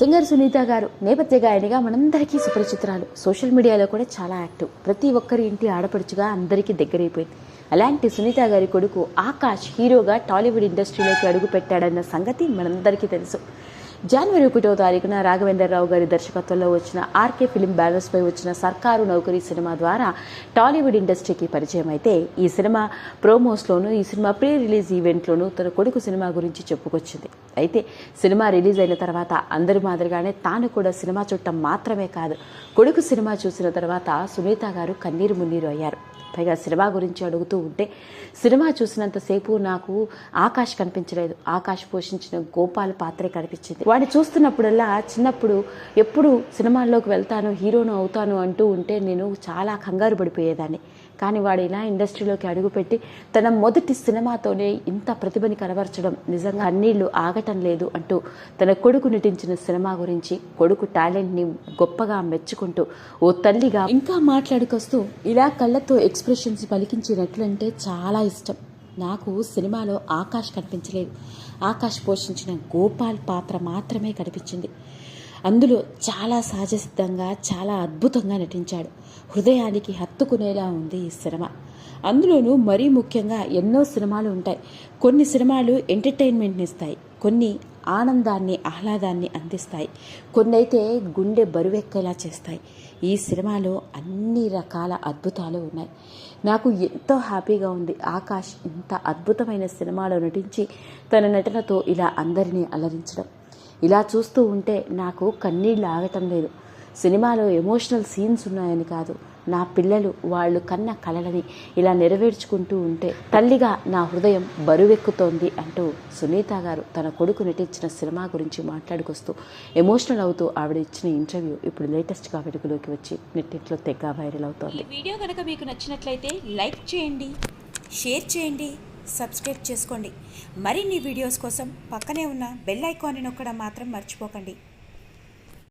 Singer Sunitha గారు నేపథ్య గాయనిగా మనందరికీ సుపరిచితురాలు. సోషల్ మీడియాలో కూడా చాలా యాక్టివ్. ప్రతి ఒక్కరి ఇంటి ఆడపడుచుగా అందరికీ దగ్గరైపోయింది. అలాంటి సునీత గారి కొడుకు ఆకాష్ హీరోగా టాలీవుడ్ ఇండస్ట్రీలోకి అడుగు పెట్టాడన్న సంగతి మనందరికీ తెలుసు. జనవరి ఒకటో తారీఖున రాఘవేంద్రరావు గారి దర్శకత్వంలో వచ్చిన ఆర్కే ఫిలిం బ్యానర్స్పై వచ్చిన సర్కారు నౌకరీ సినిమా ద్వారా టాలీవుడ్ ఇండస్ట్రీకి పరిచయం అయితే ఈ సినిమా ప్రోమోస్లోనూ ఈ సినిమా ప్రీ రిలీజ్ ఈవెంట్లోనూ తన కొడుకు సినిమా గురించి చెప్పుకొచ్చింది. అయితే సినిమా రిలీజ్ అయిన తర్వాత అందరి మాదిరిగానే తాను కూడా సినిమా చూడటం మాత్రమే కాదు కొడుకు సినిమా చూసిన తర్వాత సునీత గారు కన్నీరు మున్నీరు అయ్యారు. పైగా సినిమా గురించి అడుగుతూ ఉంటే సినిమా చూసినంతసేపు నాకు ఆకాష్ కనిపించలేదు. ఆకాష్ పోషించిన గోపాల్ పాత్రే కనిపించింది. వాడిని చూస్తున్నప్పుడల్లా చిన్నప్పుడు ఎప్పుడు సినిమాల్లోకి వెళ్తాను హీరోను అవుతాను అంటూ ఉంటే నేను చాలా కంగారు పడిపోయేదాన్ని. కానీ వాడు ఇలా ఇండస్ట్రీలోకి అడుగుపెట్టి తన మొదటి సినిమాతోనే ఇంత ప్రతిభని కనబరచడం నిజంగా అన్నీళ్ళు ఆగటం లేదు అంటూ తన కొడుకు నటించిన సినిమా గురించి కొడుకు టాలెంట్ని గొప్పగా మెచ్చుకుంటూ ఓ తల్లిగా ఇంకా మాట్లాడుకొస్తూ ఇలా కళ్ళతో ఎక్స్ప్రెషన్స్ పలికించినట్లంటే చాలా ఇష్టం. నాకు సినిమాలో ఆకాష్ కనిపించలేదు. ఆకాష్ పోషించిన గోపాల్ పాత్ర మాత్రమే కనిపించింది. అందులో చాలా సహజసిద్ధంగా చాలా అద్భుతంగా నటించాడు. హృదయానికి హత్తుకునేలా ఉంది ఈ సినిమా. అందులోనూ మరీ ముఖ్యంగా ఎన్నో సినిమాలు ఉంటాయి. కొన్ని సినిమాలు ఎంటర్టైన్మెంట్ని ఇస్తాయి. కొన్ని ఆనందాన్ని ఆహ్లాదాన్ని అందిస్తాయి. కొన్నైతే గుండె బరువెక్కేలా చేస్తాయి. ఈ సినిమాలో అన్ని రకాల అద్భుతాలు ఉన్నాయి. నాకు ఎంతో హ్యాపీగా ఉంది. ఆకాష్ ఇంత అద్భుతమైన సినిమాలో నటించి తన నటనతో ఇలా అందరినీ అలరించడం. ఇలా చూస్తూ ఉంటే నాకు కన్నీళ్ళు ఆగటం లేదు. సినిమాలో ఎమోషనల్ సీన్స్ ఉన్నాయని కాదు. నా పిల్లలు వాళ్ళు కన్న కలలని ఇలా నెరవేర్చుకుంటూ ఉంటే తల్లిగా నా హృదయం బరువెక్కుతోంది అంటూ సునీత గారు తన కొడుకు నటించిన సినిమా గురించి మాట్లాడుకొస్తూ ఎమోషనల్ అవుతూ ఆవిడ ఇచ్చిన ఇంటర్వ్యూ ఇప్పుడు లేటెస్ట్గా వెలుగులోకి వచ్చి నెట్టింట్లో తెగ వైరల్ అవుతోంది. వీడియో కనుక మీకు నచ్చినట్లయితే లైక్ చేయండి షేర్ చేయండి సబ్స్క్రైబ్ చేసుకోండి. మరిన్ని వీడియోస్ కోసం పక్కనే ఉన్న బెల్ ఐకాన్ని నొక్కడం మాత్రం మర్చిపోకండి.